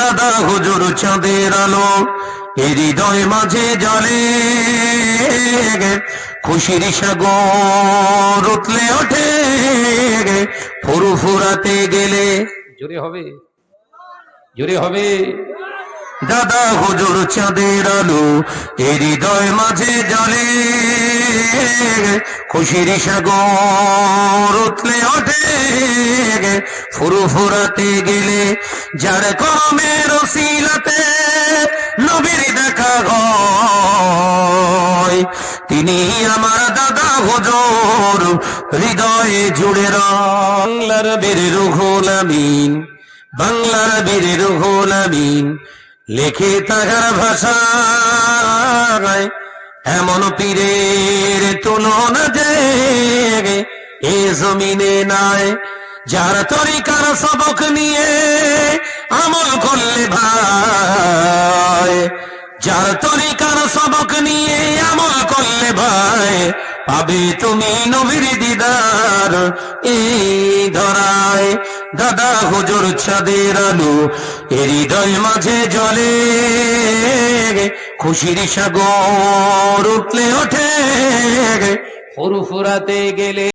দাদা হুজুর চাঁদের আলো হৃদয় মাঝে জলে খুশির সাগর উঠলে ওঠে ফুরু ফুরাতে গেলে জোরে হবে। জোরে হবে। দাদা হুজুর চাঁদের আলো হৃদয় মাঝে জলে খুশির সাগর উঠলে ওঠে ফুরু ফুরাতে গেলে যার কর্মের রসিলাতে নবীর দেখা হয়, তিনি আমার দাদা হুজুর, হৃদয়ে জুড়ে বাংলার বীর রুহুল আমিন, বাংলার বীর রুহুল আমিন, লেখে তাহার ভাষায় এমন পীরের তুলনা যে এ জমিনে নাই, যার তরিকার সবক নিয়ে যার তরিকার সবক নিয়ে আমল করলে ভাই পাবে তুমি নবীর দিদার। এই ধরায় দাদা হুজুর ছাদের আলো হৃদয় মাঝে জলে। খুশির সাগর উঠলে ওঠে। ফুরু ফুরাতে গেলে